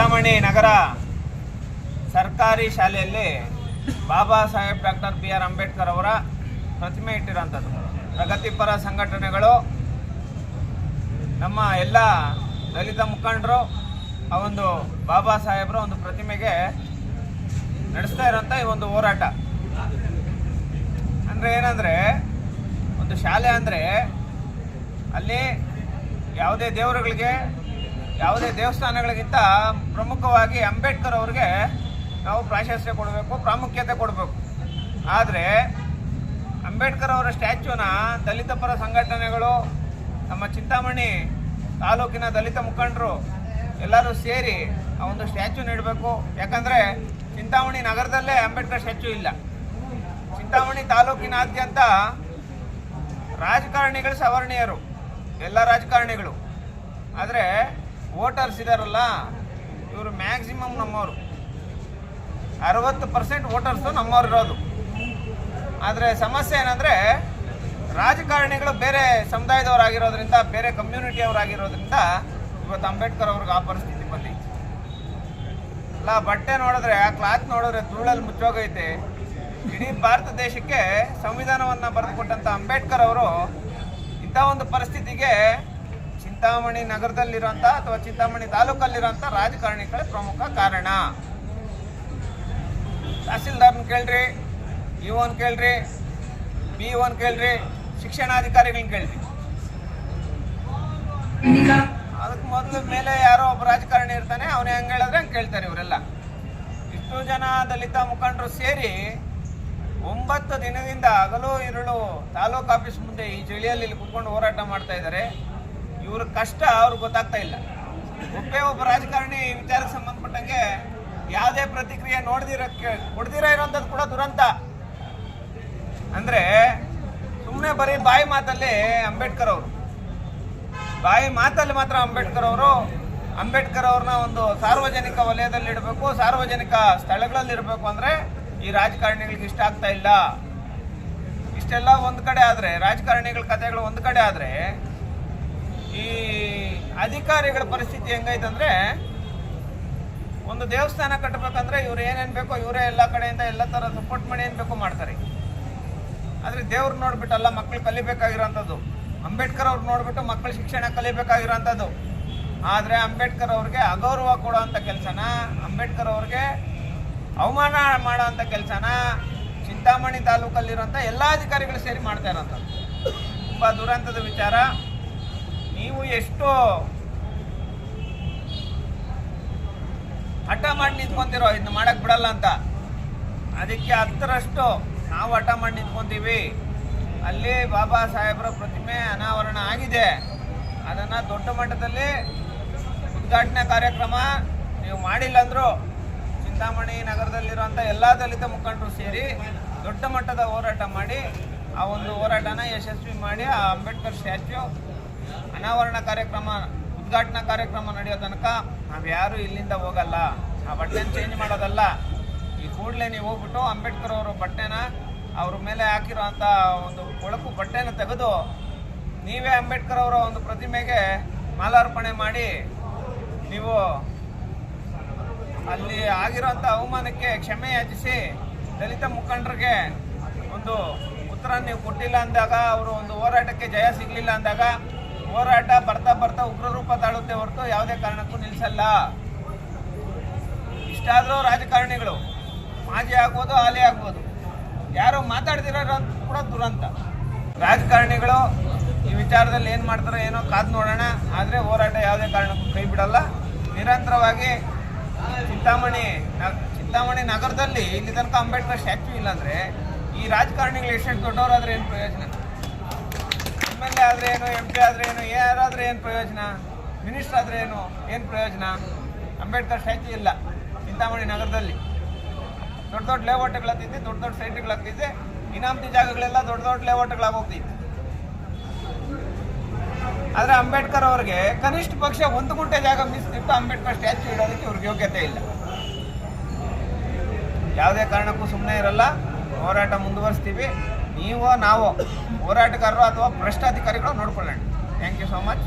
ಚಿಂತಾಮಣಿ ನಗರ ಸರ್ಕಾರಿ ಶಾಲೆಯಲ್ಲಿ Baba Saheb doctor B R Ambedkar ಅವರ ಪ್ರತಿಮೆ ಇಟ್ಟಿರೋಂಥದ್ದು ಪ್ರಗತಿಪರ ಸಂಘಟನೆಗಳು, ನಮ್ಮ ಎಲ್ಲ ದಲಿತ ಮುಖಂಡರು, ಆ ಒಂದು ಬಾಬಾ ಸಾಹೇಬರ ಒಂದು ಪ್ರತಿಮೆಗೆ ನಡೆಸ್ತಾ ಇರೋಂಥ ಈ ಒಂದು ಹೋರಾಟ. ಅಂದರೆ ಏನಂದರೆ, ಒಂದು ಶಾಲೆ ಅಂದರೆ ಅಲ್ಲಿ ಯಾವುದೇ ದೇವರುಗಳಿಗೆ ಯಾವುದೇ ದೇವಸ್ಥಾನಗಳಿಗಿಂತ ಪ್ರಮುಖವಾಗಿ ಅಂಬೇಡ್ಕರ್ ಅವ್ರಿಗೆ ನಾವು ಪ್ರಾಶಸ್ತ್ಯ ಕೊಡಬೇಕು, ಪ್ರಾಮುಖ್ಯತೆ ಕೊಡಬೇಕು. ಆದರೆ ಅಂಬೇಡ್ಕರ್ ಅವರ ಸ್ಟ್ಯಾಚ್ಯೂನ ದಲಿತ ಪರ ಸಂಘಟನೆಗಳು, ನಮ್ಮ ಚಿಂತಾಮಣಿ ತಾಲೂಕಿನ ದಲಿತ ಮುಖಂಡರು ಎಲ್ಲರೂ ಸೇರಿ ಆ ಒಂದು ಸ್ಟ್ಯಾಚ್ಯೂ ನೀಡಬೇಕು. ಯಾಕಂದರೆ ಚಿಂತಾಮಣಿ ನಗರದಲ್ಲೇ ಅಂಬೇಡ್ಕರ್ ಸ್ಟ್ಯಾಚ್ಯೂ ಇಲ್ಲ. ಚಿಂತಾಮಣಿ ತಾಲೂಕಿನಾದ್ಯಂತ ರಾಜಕಾರಣಿಗಳು ಸವರ್ಣೀಯರು, ಎಲ್ಲ ರಾಜಕಾರಣಿಗಳು. ಆದರೆ ವೋಟರ್ಸ್ ಇದಾರಲ್ಲ, ಇವರು ಮ್ಯಾಕ್ಸಿಮಮ್ ನಮ್ಮವರು. ಅರವತ್ತು ಪರ್ಸೆಂಟ್ ವೋಟರ್ಸು ನಮ್ಮವ್ರು ಇರೋದು. ಆದರೆ ಸಮಸ್ಯೆ ಏನಂದರೆ, ರಾಜಕಾರಣಿಗಳು ಬೇರೆ ಸಮುದಾಯದವರಾಗಿರೋದ್ರಿಂದ, ಬೇರೆ ಕಮ್ಯುನಿಟಿಯವರಾಗಿರೋದ್ರಿಂದ ಇವತ್ತು ಅಂಬೇಡ್ಕರ್ ಅವ್ರಿಗೆ ಆ ಪರಿಸ್ಥಿತಿ ಬಂದಿ ಅಲ್ಲ, ಬಟ್ಟೆ ನೋಡಿದ್ರೆ ಆ ಕ್ಲಾತ್ ನೋಡಿದ್ರೆ ಧೂಳಲ್ಲಿ ಮುಚ್ಚೋಗೈತೆ. ಇಡೀ ಭಾರತ ದೇಶಕ್ಕೆ ಸಂವಿಧಾನವನ್ನು ಬರೆದುಕೊಟ್ಟಂಥ ಅಂಬೇಡ್ಕರ್ ಅವರು ಇಂಥ ಒಂದು ಪರಿಸ್ಥಿತಿಗೆ ಚಿಂತಾಮಣಿ ನಗರದಲ್ಲಿರುವಂಥ ಅಥವಾ ಚಿಂತಾಮಣಿ ತಾಲೂಕಲ್ಲಿರುವಂಥ ರಾಜಕಾರಣಿಗಳ ಪ್ರಮುಖ ಕಾರಣ. ತಹಸೀಲ್ದಾರ್ನ ಕೇಳ್ರಿ ಇ ಒನ್ ಕೇಳ್ರಿ ಬಿ ಒನ್ ಕೇಳ್ರಿ, ಶಿಕ್ಷಣಾಧಿಕಾರಿಗಳನ್ನ ಕೇಳ್ರಿ. ಅದಕ್ಕೆ ಮೊದಲು ಮೇಲೆ ಯಾರೋ ಒಬ್ಬ ರಾಜಕಾರಣಿ ಇರ್ತಾನೆ, ಅವನು ಹೆಂಗೆ ಹೇಳಿದ್ರೆ ಹಂಗೆ ಕೇಳ್ತಾರೆ ಇವರೆಲ್ಲ. ಇಷ್ಟು ಜನ ದಲಿತ ಮುಖಂಡರು ಸೇರಿ ಒಂಬತ್ತು ದಿನದಿಂದ ಹಗಲು, ಇರುಳು ತಾಲೂಕು ಆಫೀಸ್ ಮುಂದೆ ಈ ಚಳಿಯಲ್ಲಿ ಕುತ್ಕೊಂಡು ಹೋರಾಟ ಮಾಡ್ತಾ ಇದ್ದಾರೆ. ಇವ್ರ ಕಷ್ಟ ಅವ್ರಿಗೆ ಗೊತ್ತಾಗ್ತಾ ಇಲ್ಲ. ಒಬ್ಬೇ ಒಬ್ಬ ರಾಜಕಾರಣಿ ವಿಚಾರಕ್ಕೆ ಸಂಬಂಧಪಟ್ಟಂಗೆ ಯಾವುದೇ ಪ್ರತಿಕ್ರಿಯೆ ನೋಡ್ದಿರಕ್ಕೆ ಕೊಡ್ದಿರ ಇರೋಂಥದ್ದು ಕೂಡ ದುರಂತ. ಅಂದರೆ ಸುಮ್ಮನೆ ಬರೀ ಬಾಯಿ ಮಾತಲ್ಲಿ ಅಂಬೇಡ್ಕರ್ ಅವರು. ಬಾಯಿ ಮಾತಲ್ಲಿ ಮಾತ್ರ ಅಂಬೇಡ್ಕರ್ ಅವರು, ಅಂಬೇಡ್ಕರ್ ಅವ್ರನ್ನ ಒಂದು ಸಾರ್ವಜನಿಕ ವಲಯದಲ್ಲಿ ಇಡಬೇಕು, ಸಾರ್ವಜನಿಕ ಸ್ಥಳಗಳಲ್ಲಿ ಇರಬೇಕು ಅಂದರೆ ಈ ರಾಜಕಾರಣಿಗಳಿಗೆ ಇಷ್ಟ ಆಗ್ತಾ ಇಲ್ಲ. ಇಷ್ಟೆಲ್ಲ ಒಂದು ಕಡೆ ಆದರೆ, ರಾಜಕಾರಣಿಗಳ ಕಥೆಗಳು ಒಂದು ಕಡೆ ಆದ್ರೆ ಈ ಅಧಿಕಾರಿಗಳ ಪರಿಸ್ಥಿತಿ ಹೆಂಗೈತಂದ್ರೆ ಒಂದು ದೇವಸ್ಥಾನ ಕಟ್ಟಬೇಕಂದ್ರೆ ಇವ್ರು ಏನೇನು ಬೇಕೋ ಇವರೇ ಎಲ್ಲ ಕಡೆಯಿಂದ ಎಲ್ಲ ಥರ ಸಪೋರ್ಟ್ ಮಾಡಿ ಏನು ಬೇಕೋ ಮಾಡ್ತಾರೆ. ಆದರೆ ದೇವ್ರು ನೋಡ್ಬಿಟ್ಟಲ್ಲ ಮಕ್ಕಳು ಕಲಿಬೇಕಾಗಿರೋಂಥದ್ದು. ಅಂಬೇಡ್ಕರ್ ಅವ್ರು ನೋಡ್ಬಿಟ್ಟು ಮಕ್ಕಳು ಶಿಕ್ಷಣ ಕಲಿಬೇಕಾಗಿರೋಂಥದ್ದು. ಆದರೆ ಅಂಬೇಡ್ಕರ್ ಅವ್ರಿಗೆ ಅಗೌರವ ಕೊಡೋವಂಥ ಕೆಲಸನ? ಅಂಬೇಡ್ಕರ್ ಅವ್ರಿಗೆ ಅವಮಾನ ಮಾಡೋವಂಥ ಕೆಲಸನ? ಚಿಂತಾಮಣಿ ತಾಲೂಕಲ್ಲಿರುವಂಥ ಎಲ್ಲ ಅಧಿಕಾರಿಗಳು ಸೇರಿ ಮಾಡ್ತಾ ಇರೋಂಥದ್ದು. ತುಂಬ ದುರಂತದ ವಿಚಾರ. ನೀವು ಎಷ್ಟು ಹಠ ಮಾಡಿ ನಿಂತ್ಕೊಂತಿರೋ ಇದನ್ನ ಮಾಡಕ್ ಬಿಡಲ್ಲ ಅಂತ. ಅದಕ್ಕೆ ಹತ್ತರಷ್ಟು ನಾವು ಹಠ ಮಾಡಿ ನಿಂತ್ಕೊಂತೀವಿ. ಅಲ್ಲಿ ಬಾಬಾ ಸಾಹೇಬರ ಪ್ರತಿಮೆ ಅನಾವರಣ ಆಗಿದೆ. ಅದನ್ನು ದೊಡ್ಡ ಮಟ್ಟದಲ್ಲಿ ಉದ್ಘಾಟನೆ ಕಾರ್ಯಕ್ರಮ ನೀವು ಮಾಡಿಲ್ಲ ಅಂದ್ರು, ಚಿಂತಾಮಣಿ ನಗರದಲ್ಲಿರುವಂಥ ಎಲ್ಲ ದಲಿತ ಮುಖಂಡರು ಸೇರಿ ದೊಡ್ಡ ಮಟ್ಟದ ಹೋರಾಟ ಮಾಡಿ, ಆ ಒಂದು ಹೋರಾಟನ ಯಶಸ್ವಿ ಮಾಡಿ, ಆ ಅಂಬೇಡ್ಕರ್ ಸ್ಟ್ಯಾಚ್ಯೂ ಅನಾವರಣ ಕಾರ್ಯಕ್ರಮ, ಉದ್ಘಾಟನಾ ಕಾರ್ಯಕ್ರಮ ನಡೆಯೋ ತನಕ ನಾವು ಯಾರು ಇಲ್ಲಿಂದ ಹೋಗಲ್ಲ. ಆ ಬಟ್ಟೆನ ಚೇಂಜ್ ಮಾಡೋದಲ್ಲ. ಈ ಕೂಡಲೇ ನೀವು ಹೋಗ್ಬಿಟ್ಟು ಅಂಬೇಡ್ಕರ್ ಅವರ ಬಟ್ಟೆನ ಅವ್ರ ಮೇಲೆ ಹಾಕಿರೋ ಅಂಥ ಒಂದು ಕೊಳಕು ಬಟ್ಟೆನ ತೆಗೆದು ನೀವೇ ಅಂಬೇಡ್ಕರ್ ಅವರ ಒಂದು ಪ್ರತಿಮೆಗೆ ಮಾಲಾರ್ಪಣೆ ಮಾಡಿ ನೀವು ಅಲ್ಲಿ ಆಗಿರೋಂಥ ಅವಮಾನಕ್ಕೆ ಕ್ಷಮೆ ಯಾಚಿಸಿ ದಲಿತ ಮುಖಂಡರಿಗೆ ಒಂದು ಉತ್ತರ ನೀವು ಕೊಟ್ಟಿಲ್ಲ ಅಂದಾಗ, ಅವರು ಒಂದು ಹೋರಾಟಕ್ಕೆ ಜಯ ಸಿಗಲಿಲ್ಲ ಅಂದಾಗ ಹೋರಾಟ ಬರ್ತಾ ಬರ್ತಾ ಉಗ್ರ ರೂಪ ತಾಳುತ್ತೆ ಹೊರತು ಯಾವುದೇ ಕಾರಣಕ್ಕೂ ನಿಲ್ಲಿಸಲ್ಲ ಇಷ್ಟಾದರೂ ರಾಜಕಾರಣಿಗಳು ಮಾಜಿ ಆಗ್ಬೋದು, ಹಾಲಿ ಆಗ್ಬೋದು. ಯಾರು ಮಾತಾಡ್ತಿರೋ ಕೂಡ ದುರಂತ. ರಾಜಕಾರಣಿಗಳು ಈ ವಿಚಾರದಲ್ಲಿ ಏನು ಮಾಡ್ತಾರೋ ಏನೋ ಕಾದು ನೋಡೋಣ, ಆದರೆ ಹೋರಾಟ ಯಾವುದೇ ಕಾರಣಕ್ಕೂ ಕೈ ಬಿಡಲ್ಲ. ನಿರಂತರವಾಗಿ ಚಿಂತಾಮಣಿ ಚಿಂತಾಮಣಿ ನಗರದಲ್ಲಿ ಇಲ್ಲಿ ತನಕ ಅಂಬೇಡ್ಕರ್ ಸ್ಟ್ಯಾಚ್ಯೂ ಇಲ್ಲಾಂದ್ರೆ ಈ ರಾಜಕಾರಣಿಗಳು ಎಷ್ಟೆಷ್ಟು ದೊಡ್ಡವರಾದ್ರೆ ಏನು ಪ್ರಯೋಜನ? ಎಂ ಎಲ್ ಎ ಆದರೆ ಏನು, ಎಂ ಪಿ ಆದರೆ ಏನು, ಯಾರಾದ್ರೆ ಏನು ಪ್ರಯೋಜನ? ಮಿನಿಸ್ಟರ್ ಆದರೆ ಏನು ಏನು ಪ್ರಯೋಜನ? ಅಂಬೇಡ್ಕರ್ ಸ್ಟ್ಯಾಚು ಇಲ್ಲ, ಚಿಂತಾಮಣಿ ನಗರದಲ್ಲಿ. ದೊಡ್ಡ ದೊಡ್ಡ ಲೇಔಟ್ಗಳಾಗ್ತಿದ್ದೆ ದೊಡ್ಡ ದೊಡ್ಡ ಸೈಟ್ಗಳಾಗ್ತಿದ್ದೆ ಇನಾಮತಿ ಜಾಗಗಳೆಲ್ಲ ದೊಡ್ಡ ದೊಡ್ಡ ಲೇಔಟ್ಗಳಾಗೋಗ್ತೈತೆ ಆದರೆ ಅಂಬೇಡ್ಕರ್ ಅವ್ರಿಗೆ ಕನಿಷ್ಠ ಪಕ್ಷ ಒಂದು ಗುಂಟೆ ಜಾಗ ಮೀಸಲಿಟ್ಟು ಅಂಬೇಡ್ಕರ್ ಸ್ಟ್ಯಾಚು ಇಡೋದಕ್ಕೆ ಇವ್ರಿಗೆ ಯೋಗ್ಯತೆ ಇಲ್ಲ. ಯಾವುದೇ ಕಾರಣಕ್ಕೂ ಸುಮ್ಮನೆ ಇರಲ್ಲ, ಹೋರಾಟ ಮುಂದುವರಿಸ್ತೀವಿ. ನೀವು ನಾವು ಹೋರಾಟಗಾರರು ಅಥವಾ ಭ್ರಷ್ಟಾಧಿಕಾರಿಗಳು ನೋಡ್ಕೊಳ್ಳೋಣ. Thank you so much